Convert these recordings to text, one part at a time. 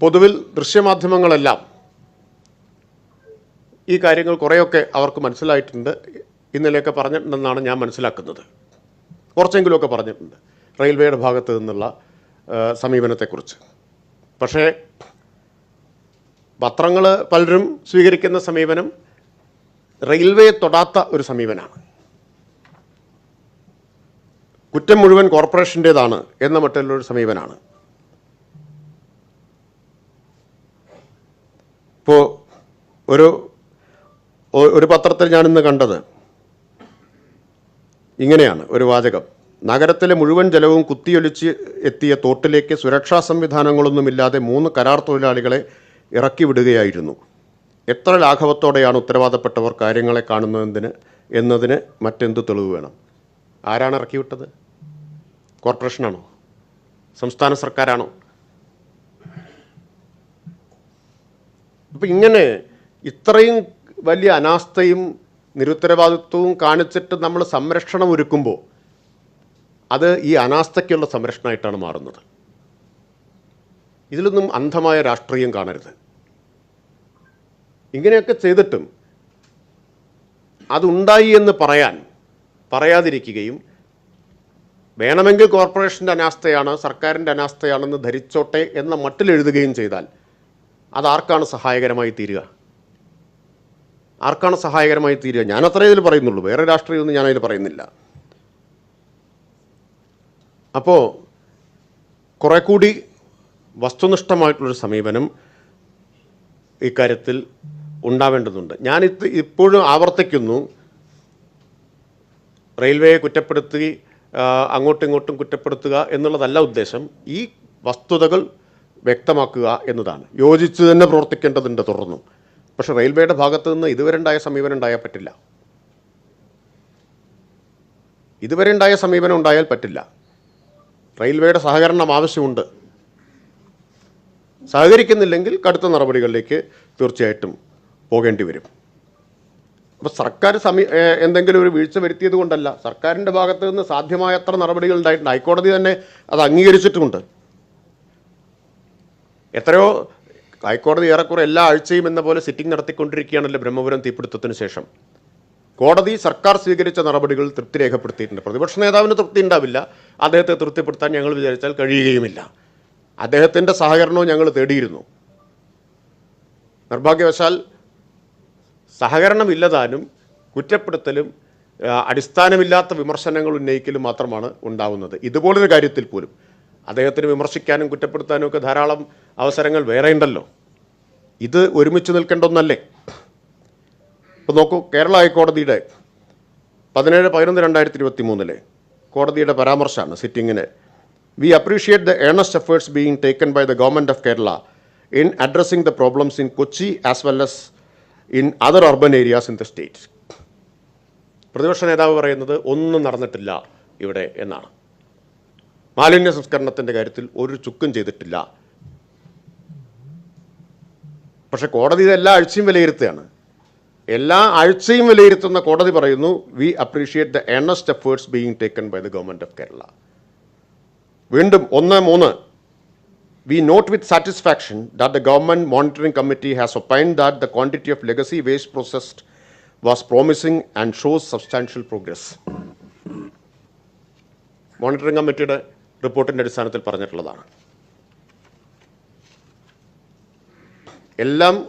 പൊതുവിൽ ദൃശ്യമാധ്യമങ്ങളെല്ലാം ഈ കാര്യങ്ങൾ കുറേയൊക്കെ അവർക്ക് മനസ്സിലായിട്ടുണ്ട്. ഇന്നലെയൊക്കെ പറഞ്ഞിട്ടുണ്ടെന്നാണ് ഞാൻ മനസ്സിലാക്കുന്നത്. കുറച്ചെങ്കിലുമൊക്കെ പറഞ്ഞിട്ടുണ്ട്. റെയിൽവേയുടെ ഭാഗത്ത് നിന്നുള്ള സമീപനത്തെക്കുറിച്ച്. പക്ഷേ പത്രങ്ങൾ പലരും സ്വീകരിക്കുന്ന സമീപനം റെയിൽവേ തൊടാത്ത ഒരു സമീപനമാണ്. കുറ്റം മുഴുവൻ കോർപ്പറേഷന്റേതാണ് എന്ന മറ്റുള്ളൊരു സമീപനമാണ്. ഇപ്പോൾ ഒരു ഒരു പത്രത്തിൽ ഞാനിന്ന് കണ്ടത്. ഇങ്ങനെയാണ് ഒരു വാചകം. നഗരത്തിലെ മുഴുവൻ ജലവും കുത്തിയൊലിച്ച് എത്തിയ തോട്ടിലേക്ക് സുരക്ഷാ സംവിധാനങ്ങളൊന്നുമില്ലാതെ മൂന്ന് കരാർ തൊഴിലാളികളെ ഇറക്കി വിടുകയായിരുന്നു. എത്ര ലാഘവത്തോടെയാണ് ഉത്തരവാദപ്പെട്ടവർ കാര്യങ്ങളെ കാണുന്നതിന് എന്നതിന് മറ്റെന്ത് തെളിവ് വേണം? ആരാണ് ഇറക്കി വിട്ടത്? കോർപ്പറേഷനാണോ? സംസ്ഥാന സർക്കാരാണോ? അപ്പം ഇങ്ങനെ ഇത്രയും വലിയ അനാസ്ഥയും നിരുത്തരവാദിത്വവും കാണിച്ചിട്ട് നമ്മൾ സംരക്ഷണം ഒരുക്കുമ്പോൾ അത് ഈ അനാസ്ഥയ്ക്കുള്ള സംരക്ഷണമായിട്ടാണ് മാറുന്നത്. ഇതിലൊന്നും അന്ധമായ രാഷ്ട്രീയം കാണരുത്. ഇങ്ങനെയൊക്കെ ചെയ്തിട്ടും അതുണ്ടായി എന്ന് പറയാൻ പറയാതിരിക്കുകയും വേണമെങ്കിൽ കോർപ്പറേഷന്റെ അനാസ്ഥയാണ് സർക്കാരിന്റെ അനാസ്ഥയാണെന്ന് ധരിച്ചോട്ടെ എന്ന മട്ടിലെഴുതുകയും ചെയ്താൽ അത് ആർക്കാണ് സഹായകരമായി തീരുക? ആർക്കാണ് സഹായകരമായി തീരുക? ഞാൻ അത്രേ ഇതിൽ പറയുന്നുള്ളൂ. വേറെ രാഷ്ട്രീയമൊന്നും ഞാനതിൽ പറയുന്നില്ല. അപ്പോൾ കുറെ കൂടി വസ്തുനിഷ്ഠമായിട്ടുള്ളൊരു സമീപനം ഇക്കാര്യത്തിൽ ഉണ്ടാവേണ്ടതുണ്ട്. ഞാൻ ഇത് ഇപ്പോഴും ആവർത്തിക്കുന്നു. റെയിൽവേയെ കുറ്റപ്പെടുത്തി അങ്ങോട്ടും ഇങ്ങോട്ടും കുറ്റപ്പെടുത്തുക എന്നുള്ളതല്ല ഉദ്ദേശം. ഈ വസ്തുതകൾ വ്യക്തമാക്കുക എന്നതാണ്. യോജിച്ച് തന്നെ പ്രവർത്തിക്കേണ്ടതുണ്ട് തുടർന്നും. പക്ഷെ റെയിൽവേയുടെ ഭാഗത്തു നിന്ന് ഇതുവരെ ഉണ്ടായ സമീപനം ഉണ്ടായാൽ പറ്റില്ല. ഇതുവരെ ഉണ്ടായ സമീപനം ഉണ്ടായാൽ പറ്റില്ല. റെയിൽവേയുടെ സഹകരണം ആവശ്യമുണ്ട്. സഹകരിക്കുന്നില്ലെങ്കിൽ കടുത്ത നടപടികളിലേക്ക് തീർച്ചയായിട്ടും പോകേണ്ടി വരും. അപ്പോൾ സർക്കാർ സമീ എന്തെങ്കിലും ഒരു വീഴ്ച വരുത്തിയത് കൊണ്ടല്ല. സർക്കാരിന്റെ ഭാഗത്ത് നിന്ന് സാധ്യമായത്ര നടപടികൾ ഉണ്ടായിട്ടുണ്ട് ഹൈക്കോടതി തന്നെ അത് അംഗീകരിച്ചിട്ടുമുണ്ട്. എത്രയോ ഹൈക്കോടതി ഏറെക്കുറെ എല്ലാ ആഴ്ചയും എന്ന പോലെ സിറ്റിംഗ് നടത്തിക്കൊണ്ടിരിക്കുകയാണല്ലോ ബ്രഹ്മപുരം തീപിടുത്തത്തിന് ശേഷം. കോടതി സർക്കാർ സ്വീകരിച്ച നടപടികൾ തൃപ്തി രേഖപ്പെടുത്തിയിട്ടുണ്ട്. പ്രതിപക്ഷ നേതാവിന് തൃപ്തി ഉണ്ടാവില്ല. അദ്ദേഹത്തെ തൃപ്തിപ്പെടുത്താൻ ഞങ്ങൾ വിചാരിച്ചാൽ കഴിയുകയുമില്ല. അദ്ദേഹത്തിന്റെ സഹകരണവും ഞങ്ങൾ തേടിയിരുന്നു. നിർഭാഗ്യവശാൽ സഹകരണമില്ലതാനും കുറ്റപ്പെടുത്തലും അടിസ്ഥാനമില്ലാത്ത വിമർശനങ്ങൾ ഉന്നയിക്കലും മാത്രമാണ് ഉണ്ടാവുന്നത്. ഇതുപോലൊരു കാര്യത്തിൽ പോലും അദ്ദേഹത്തിന് വിമർശിക്കാനും കുറ്റപ്പെടുത്താനും ഒക്കെ ധാരാളം അവസരങ്ങൾ വേറെ ഉണ്ടല്ലോ. ഇത് ഒരുമിച്ച് നിൽക്കേണ്ട ഒന്നല്ലേ? ഇപ്പോൾ നോക്കൂ കേരള ഹൈക്കോടതിയുടെ പതിനേഴ് പതിനൊന്ന് രണ്ടായിരത്തി ഇരുപത്തി മൂന്നിലെ കോടതിയുടെ പരാമർശമാണ് സിറ്റിങ്ങിന്. We appreciate the earnest efforts being taken by the government of Kerala in addressing the problems in Kochi as well as in other urban areas in the state പ്രതിപക്ഷ നേതാവ് പറയുന്നത് ഒന്നും നടന്നിട്ടില്ല ഇവിടെ എന്നാണ്. മാലിന്യ സംസ്കരണത്തിന്റെ കാര്യത്തിൽ ഒരു ചുക്കും ചെയ്തിട്ടില്ല. പക്ഷെ കോടതി ഇതെല്ലാ ആഴ്ചയും വിലയിരുത്തുകയാണ്. എല്ലാ ആഴ്ചയും വിലയിരുത്തുന്ന കോടതി പറയുന്നു we appreciate the earnest efforts being taken by the government of Kerala വീണ്ടും ഒന്ന് മൂന്ന്. We note with satisfaction that the government monitoring committee has opined that the quantity of legacy waste processed was promising and shows substantial progress monitoring കമ്മിറ്റിയുടെ റിപ്പോർട്ടിന്റെ അടിസ്ഥാനത്തിൽ പറഞ്ഞിട്ടുള്ളതാണ്. എല്ലാം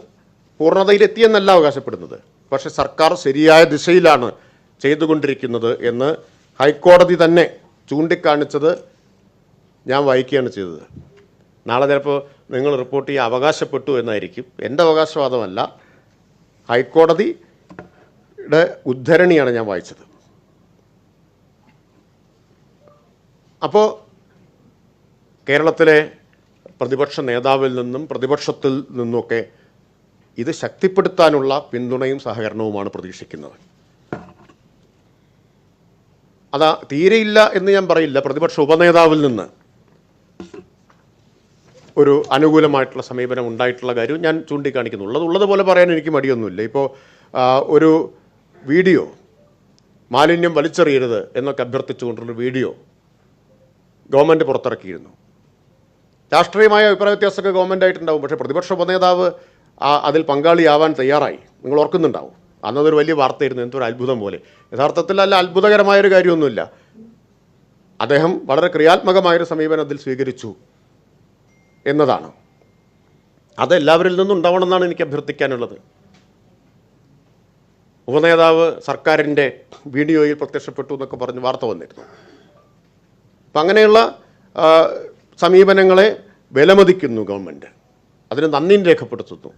പൂർണതയിലെത്തിയെന്നല്ല അവകാശപ്പെടുന്നത്. പക്ഷെ സർക്കാർ ശരിയായ ദിശയിലാണ് ചെയ്തുകൊണ്ടിരിക്കുന്നത് എന്ന് ഹൈക്കോടതി തന്നെ ചൂണ്ടിക്കാണിച്ചത് ഞാൻ വായിക്കുകയാണ് ചെയ്തത്. നാളെ ചിലപ്പോൾ നിങ്ങൾ റിപ്പോർട്ട് ചെയ്യാൻ അവകാശപ്പെട്ടു എന്നായിരിക്കും. എന്റെ അവകാശവാദമല്ല ഹൈക്കോടതിയുടെ ഉദ്ധരണിയാണ് ഞാൻ വായിച്ചത്. അപ്പോൾ കേരളത്തിലെ പ്രതിപക്ഷ നേതാവിൽ നിന്നും പ്രതിപക്ഷത്തിൽ നിന്നുമൊക്കെ ഇത് ശക്തിപ്പെടുത്താനുള്ള പിന്തുണയും സഹകരണവുമാണ് പ്രതീക്ഷിക്കുന്നത്. അതാ തീരെയില്ല എന്ന് ഞാൻ പറയില്ല. പ്രതിപക്ഷ ഉപനേതാവിൽ നിന്ന് ഒരു അനുകൂലമായിട്ടുള്ള സമീപനം ഉണ്ടായിട്ടുള്ള കാര്യം ഞാൻ ചൂണ്ടിക്കാണിക്കുന്നു. ഉള്ളത് ഉള്ളതുപോലെ പറയാൻ എനിക്ക് മടിയൊന്നുമില്ല. ഇപ്പോൾ ഒരു വീഡിയോ മാലിന്യം വലിച്ചെറിയരുത് എന്നൊക്കെ അഭ്യർത്ഥിച്ചുകൊണ്ടുള്ള വീഡിയോ ഗവൺമെന്റ് പുറത്തിറക്കിയിരുന്നു. രാഷ്ട്രീയമായ അഭിപ്രായ വ്യത്യാസമൊക്കെ ഗവൺമെന്റായിട്ടുണ്ടാവും പക്ഷേ പ്രതിപക്ഷ ഉപനേതാവ് അതിൽ പങ്കാളിയാവാൻ തയ്യാറായി. നിങ്ങൾ ഓർക്കുന്നുണ്ടാവും. അന്നതൊരു വലിയ വാർത്തയായിരുന്നു. എന്തൊരു അത്ഭുതം പോലെ. യഥാർത്ഥത്തിൽ അല്ല അത്ഭുതകരമായൊരു കാര്യമൊന്നുമില്ല. അദ്ദേഹം വളരെ ക്രിയാത്മകമായൊരു സമീപനം അതിൽ സ്വീകരിച്ചു എന്നതാണ്. അത് എല്ലാവരിൽ നിന്നും ഉണ്ടാവണമെന്നാണ് എനിക്ക് അഭ്യർത്ഥിക്കാനുള്ളത്. ഉപനേതാവ് സർക്കാരിന്റെ വീഡിയോയിൽ പ്രത്യക്ഷപ്പെട്ടു എന്നൊക്കെ പറഞ്ഞ് വാർത്ത വന്നിരുന്നു. അപ്പം അങ്ങനെയുള്ള സമീപനങ്ങളെ വിലമതിക്കുന്നു ഗവൺമെന്റ് അതിന് നന്ദിയും രേഖപ്പെടുത്തുന്നു.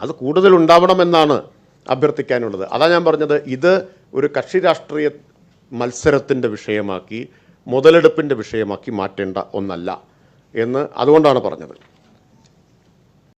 അത് കൂടുതൽ ഉണ്ടാവണമെന്നാണ് അഭ്യർത്ഥിക്കാനുള്ളത്. അതാ ഞാൻ പറഞ്ഞത് ഇത് ഒരു കക്ഷി രാഷ്ട്രീയ മത്സരത്തിന്റെ വിഷയമാക്കി മുതലെടുപ്പിന്റെ വിഷയമാക്കി മാറ്റേണ്ട ഒന്നല്ല എന്ന് അതുകൊണ്ടാണ് പറഞ്ഞത്.